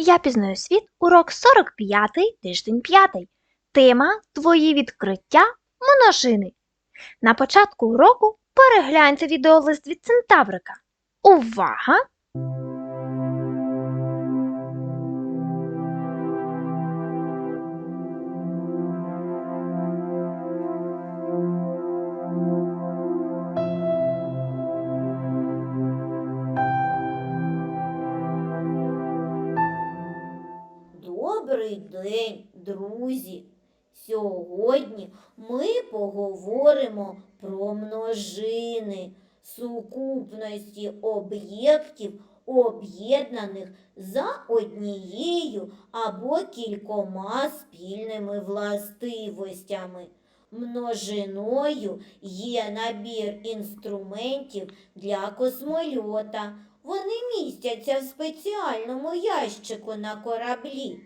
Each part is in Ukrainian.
Я пізнаю світ, урок 45, тиждень 5. Тема Твої відкриття множини. На початку уроку перегляньте відеолист від Центаврика. Увага! Поговоримо про множини, сукупності об'єктів, об'єднаних за однією або кількома спільними властивостями. Множиною є набір інструментів для космольота. Вони містяться в спеціальному ящику на кораблі.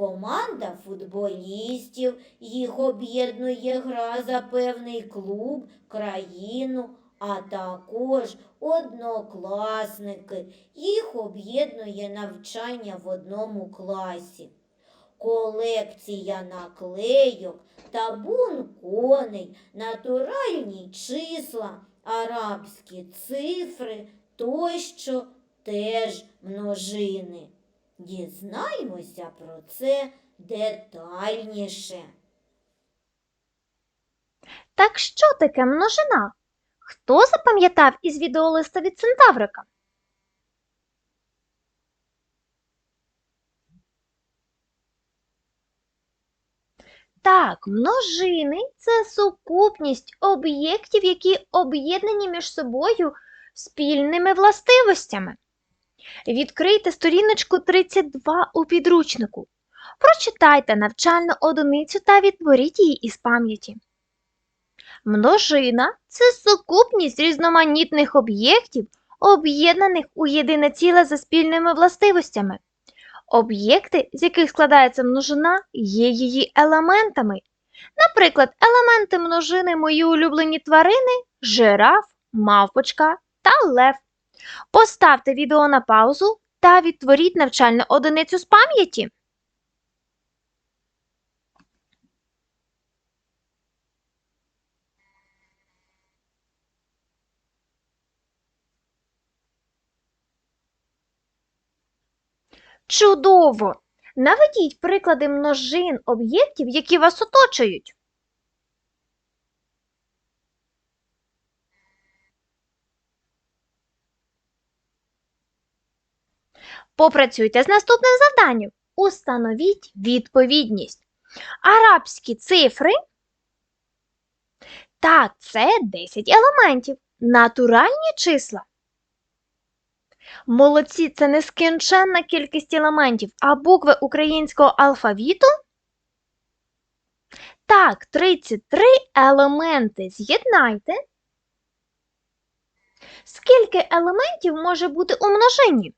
Команда футболістів, їх об'єднує гра за певний клуб, країну, а також однокласники. Їх об'єднує навчання в одному класі. Колекція наклейок, табун коней, натуральні числа, арабські цифри тощо теж множини. Дізнаймося про це детальніше. Так що таке множина? Хто запам'ятав із відеолиста від Центаврика? Так, множини це сукупність об'єктів, які об'єднані між собою спільними властивостями. Відкрийте сторіночку 32 у підручнику. Прочитайте навчальну одиницю та відтворіть її із пам'яті. Множина це сукупність різноманітних об'єктів, об'єднаних у єдине ціле за спільними властивостями. Об'єкти, з яких складається множина, є її елементами. Наприклад, елементи множини мої улюблені тварини жираф, мавпочка та лев. Поставте відео на паузу та відтворіть навчальну одиницю з пам'яті. Чудово! Наведіть приклади множин об'єктів, які вас оточують. Попрацюйте з наступним завданням. Установіть відповідність. Арабські цифри. Так, це 10 елементів. Натуральні числа. Молодці це нескінченна кількість елементів, а букви українського алфавіту? Так, 33 елементи. З'єднайте. Скільки елементів може бути у множині?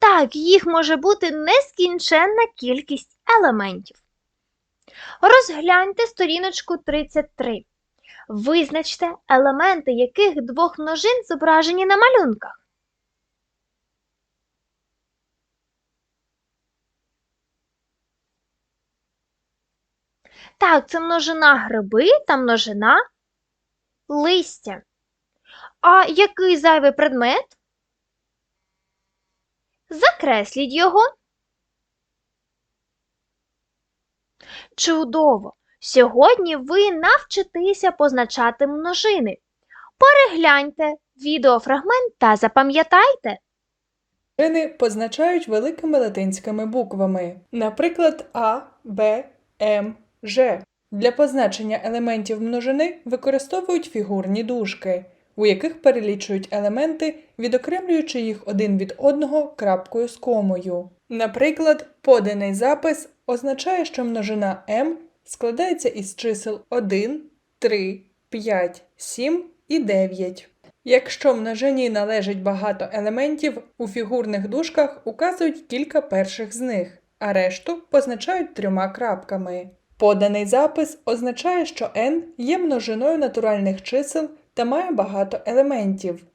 Так, їх може бути нескінченна кількість елементів. Розгляньте сторіночку 33. Визначте елементи яких двох множин зображені на малюнках. Так, це множина гриби та множина листя. А який зайвий предмет? Закресліть його. Чудово! Сьогодні ви навчитеся позначати множини. Перегляньте відеофрагмент та запам'ятайте. Множини позначають великими латинськими буквами, наприклад, А, Б, М, Ж. Для позначення елементів множини використовують фігурні дужки, у яких перелічують елементи, відокремлюючи їх один від одного крапкою з комою. Наприклад, поданий запис означає, що множина m складається із чисел 1, 3, 5, 7 і 9. Якщо множині належить багато елементів, у фігурних дужках указують кілька перших з них, а решту позначають трьома крапками. Поданий запис означає, що n є множиною натуральних чисел та має багато елементів.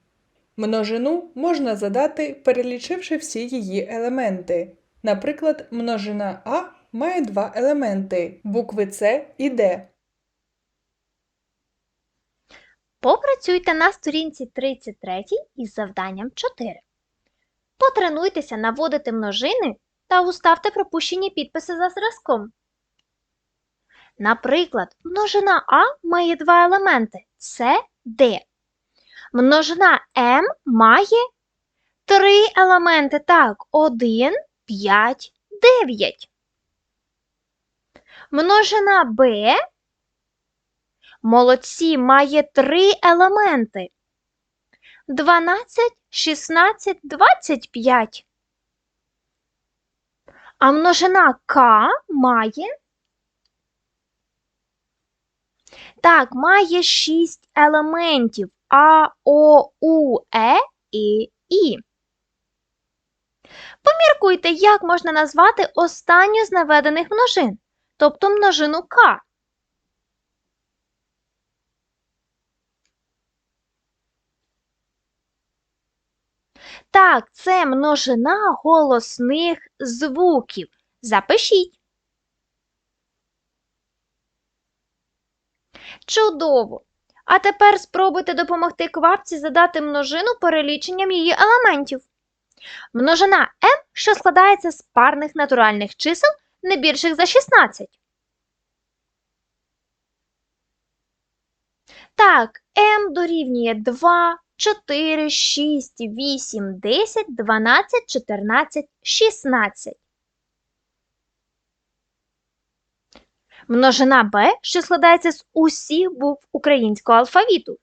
Множину можна задати, перелічивши всі її елементи. Наприклад, множина А має два елементи букви С і Д. Попрацюйте на сторінці 33 із завданням 4. Потренуйтеся наводити множини та уставте пропущені підписи за зразком. Наприклад, множина А має два елементи С, Д. Множина М має три елементи. Так, 1, 5, 9. Множина Б Молодці має три елементи. 12, 16, 25. А множина К має. Так, має 6 елементів А, О, У, Е і І. Поміркуйте, як можна назвати останню з наведених множин, тобто множину К. Так, це множина голосних звуків. Запишіть. Чудово! А тепер спробуйте допомогти квапці задати множину переліченням її елементів. Множина m, що складається з парних натуральних чисел не більших за 16. Так, m дорівнює 2, 4, 6, 8, 10, 12, 14, 16. Множина b, що складається з усіх букв українського алфавіту.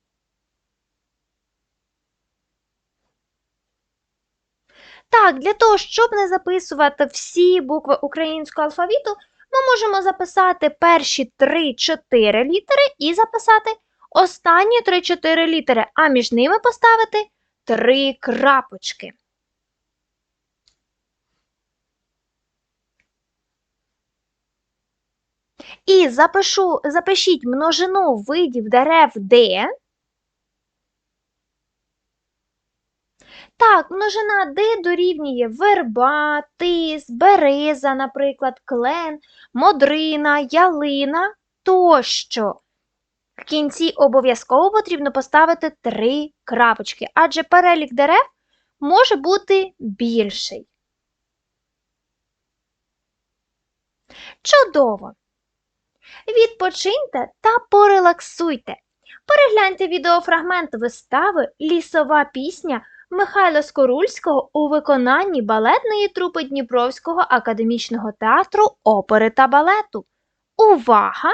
Так, для того, щоб не записувати всі букви українського алфавіту, ми можемо записати перші 3-4 літери і записати останні 3-4 літери, а між ними поставити 3 крапочки. І запишу, запишіть множину видів дерев Д. Так, множина Д дорівнює верба, тис, береза, наприклад, клен, модрина, ялина тощо. В кінці обов'язково потрібно поставити три крапочки, адже перелік дерев може бути більший. Чудово! Відпочиньте та порелаксуйте. Перегляньте відеофрагмент вистави Лісова пісня Михайла Скорульського у виконанні балетної трупи Дніпровського академічного театру опери та балету. Увага!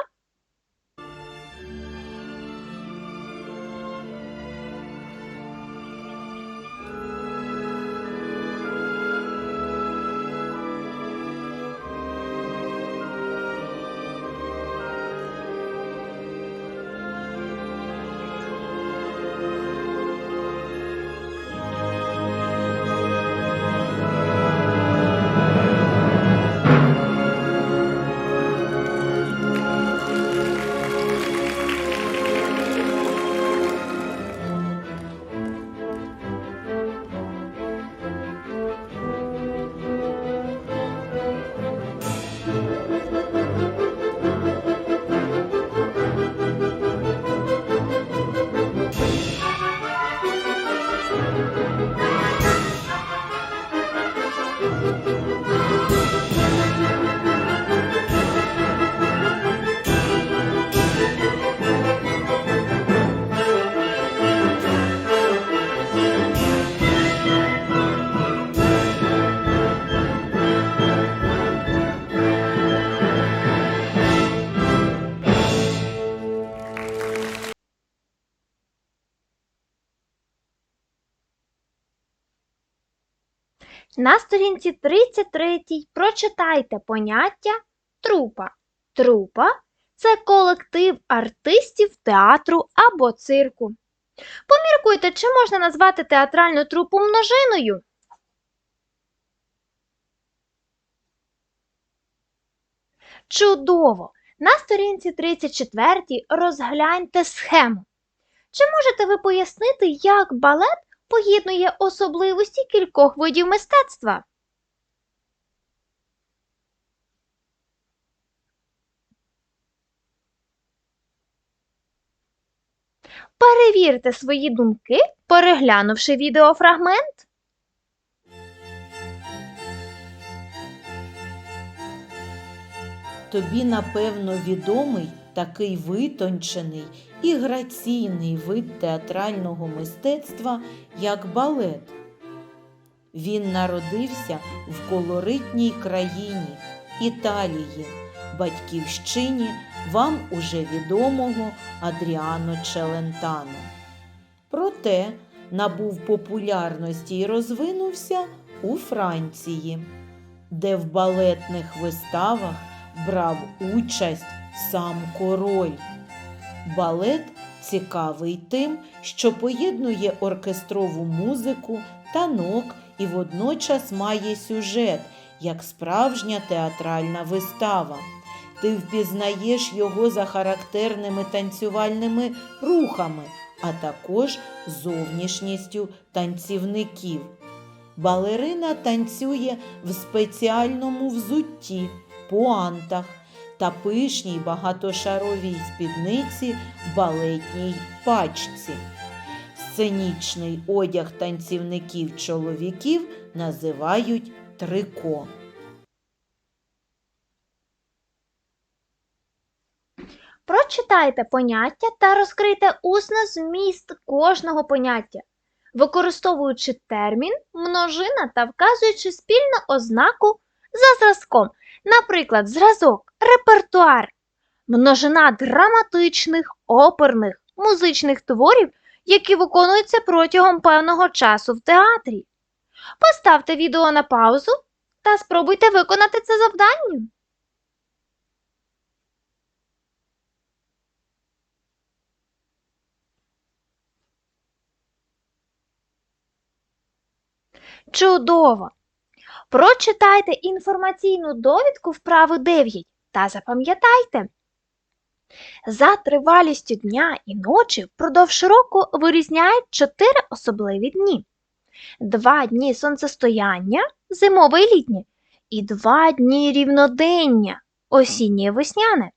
На сторінці 33 прочитайте поняття трупа. Трупа це колектив артистів театру або цирку. Поміркуйте, чи можна назвати театральну трупу множиною? Чудово! На сторінці 34 розгляньте схему. Чи можете ви пояснити, як балет поєднує особливості кількох видів мистецтва? Перевірте свої думки, переглянувши відеофрагмент. Тобі, напевно, відомий такий витончений і граційний вид театрального мистецтва, як балет. Він народився в колоритній країні Італії, батьківщині вам уже відомого Адріано Челентано. Проте набув популярності і розвинувся у Франції, де в балетних виставах брав участь сам король. Балет цікавий тим, що поєднує оркестрову музику, танок і водночас має сюжет, як справжня театральна вистава. Ти впізнаєш його за характерними танцювальними рухами, а також зовнішністю танцівників. Балерина танцює в спеціальному взутті, пуантах та пишній багатошаровій спідниці балетній пачці. Сценічний одяг танцівників чоловіків називають трико. Прочитайте поняття та розкрийте усно зміст кожного поняття, використовуючи термін, множина та вказуючи спільну ознаку за зразком, наприклад, зразок, репертуар, множина драматичних, оперних, музичних творів, які виконуються протягом певного часу в театрі. Поставте відео на паузу та спробуйте виконати це завдання. Чудово! Прочитайте інформаційну довідку вправи 9 та запам'ятайте. За тривалістю дня і ночі впродовж року вирізняють чотири особливі дні. Два дні сонцестояння, зимове і літнє, і два дні рівнодення, осіннє і весняне.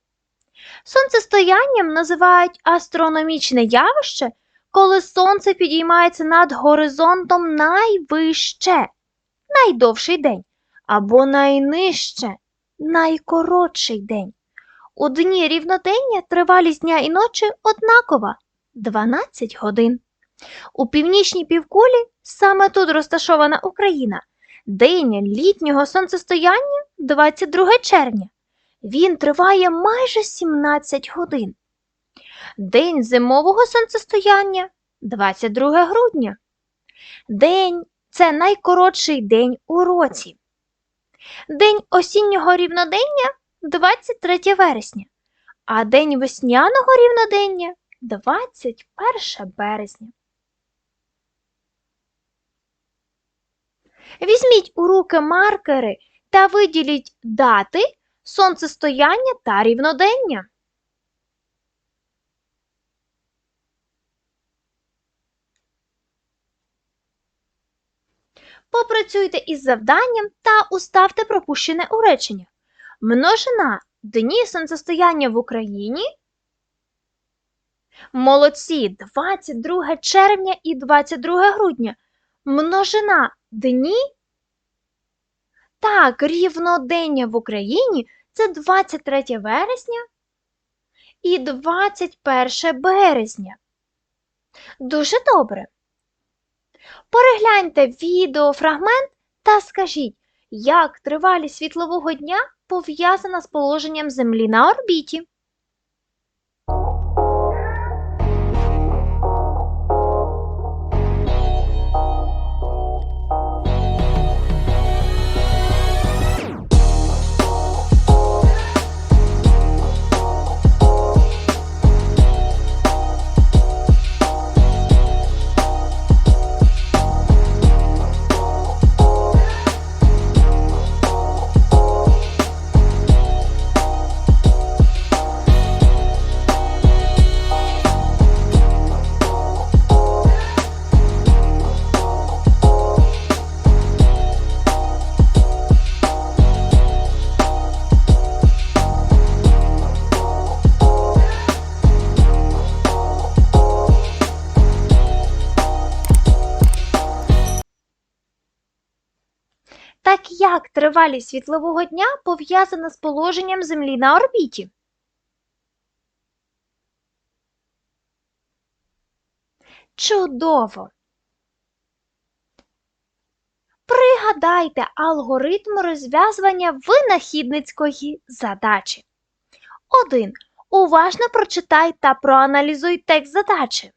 Сонцестоянням називають астрономічне явище, коли сонце підіймається над горизонтом найвище, найдовший день, або найнижче, найкоротший день. У дні рівнодення тривалість дня і ночі однакова 12 годин. У північній півкулі саме тут розташована Україна. День літнього сонцестояння 22 червня. Він триває майже 17 годин. День зимового сонцестояння 22 грудня. День це найкоротший день у році. День осіннього рівнодення 23 вересня, а день весняного рівнодення 21 березня. Візьміть у руки маркери та виділіть дати сонцестояння та рівнодення. Попрацюйте із завданням та уставте пропущене у речення. Множина дні сонцестояння в Україні. Молодці 22 червня і 22 грудня. Множина дні. Так, рівнодення в Україні це 23 вересня і 21 березня. Дуже добре. Перегляньте відеофрагмент та скажіть, як тривалість світлового дня пов'язана з положенням Землі на орбіті. Як тривалість світлового дня пов'язана з положенням Землі на орбіті? Чудово! Пригадайте алгоритм розв'язування винахідницької задачі. 1. Уважно прочитай та проаналізуй текст задачі.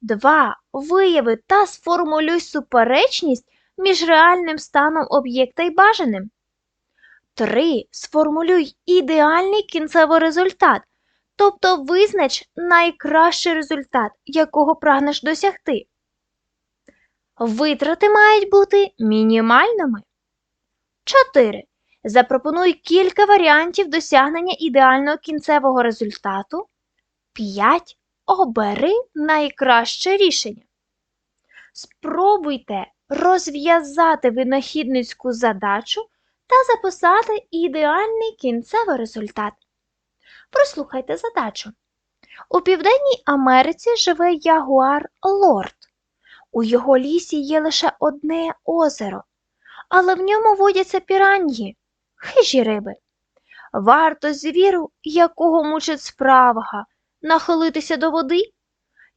2. Вияви та сформулюй суперечність між реальним станом об'єкта і бажаним. 3. Сформулюй ідеальний кінцевий результат, тобто визнач найкращий результат, якого прагнеш досягти. Витрати мають бути мінімальними. 4. Запропонуй кілька варіантів досягнення ідеального кінцевого результату. 5. Обери найкраще рішення. Спробуйте розв'язати винахідницьку задачу та записати ідеальний кінцевий результат. Прослухайте задачу. У Південній Америці живе ягуар Лорд. У його лісі є лише одне озеро, але в ньому водяться піраньї, хижі риби. Варто звіру, якого мучить спрага, нахилитися до води,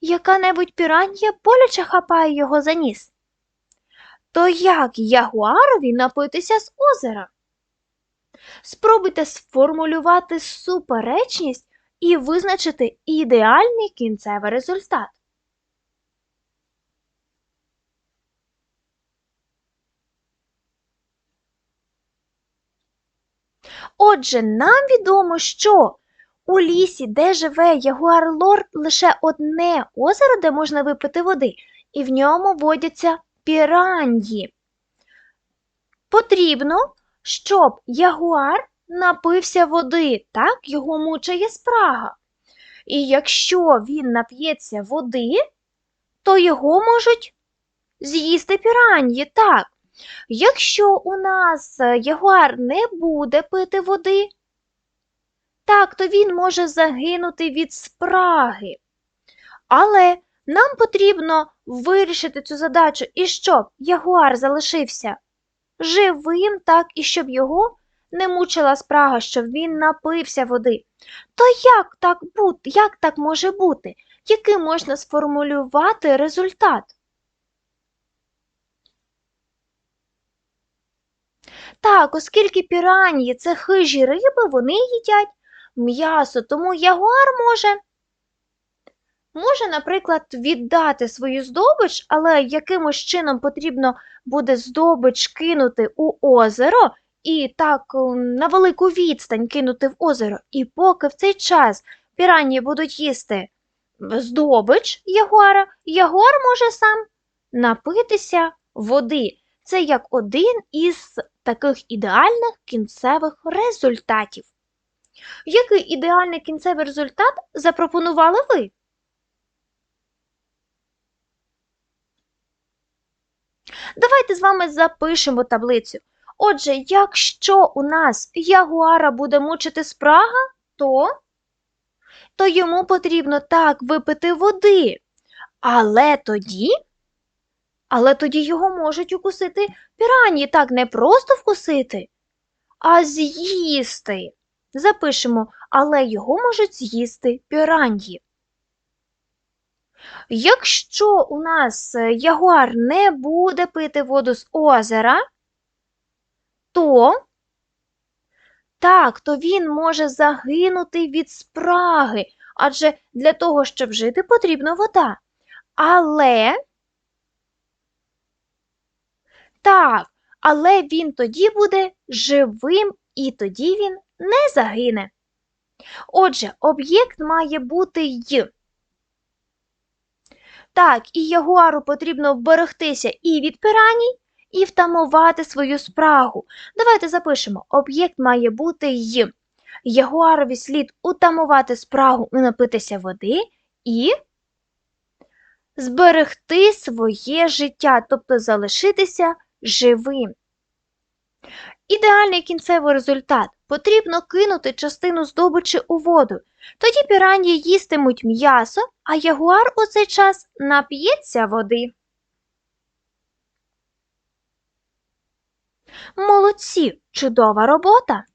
яка-небудь піранья боляче хапає його за ніс. То як ягуарові напитися з озера? Спробуйте сформулювати суперечність і визначити ідеальний кінцевий результат. Отже, нам відомо, що у лісі, де живе ягуар лорд, лише одне озеро, де можна випити води, і в ньому водяться піраньї. Потрібно, щоб ягуар напився води, так його мучає спрага. І якщо він нап'ється води, то його можуть з'їсти піраньї, так. Якщо у нас ягуар не буде пити води, так, то він може загинути від спраги. Але нам потрібно вирішити цю задачу і щоб ягуар залишився живим, так і щоб його не мучила спрага, щоб він напився води. То як так бути? Як так може бути? Який можна сформулювати результат? Так, оскільки піранії це хижі риби, вони їдять м'ясо, тому ягуар може, може, наприклад, віддати свою здобич, але якимось чином потрібно буде здобич кинути у озеро і так е, на велику відстань кинути в озеро. І поки в цей час піранії будуть їсти здобич ягуара, ягуар може сам напитися води. Це як один із таких ідеальних кінцевих результатів. Який ідеальний кінцевий результат запропонували ви? Давайте з вами запишемо таблицю. Отже, якщо у нас ягуара буде мучити спрага, то, то йому потрібно так випити води. Але тоді, але тоді його можуть укусити пірані. Так не просто вкусити, а з'їсти. Запишемо, але його можуть з'їсти піраньї. Якщо у нас е, ягуар не буде пити воду з озера, то так, то він може загинути від спраги, адже для того, щоб жити, потрібна вода. Але так, але він тоді буде живим і тоді він не загине. Отже, об'єкт має бути й. Так, і ягуару потрібно вберегтися і від пираній, і втамувати свою спрагу. Давайте запишемо: об'єкт має бути й. Ягуарові слід утамувати спрагу і напитися води і зберегти своє життя, тобто залишитися живим. Ідеальний кінцевий результат потрібно кинути частину здобичі у воду. Тоді піранії їстимуть м'ясо, а ягуар у цей час нап'ється води. Молодці, чудова робота!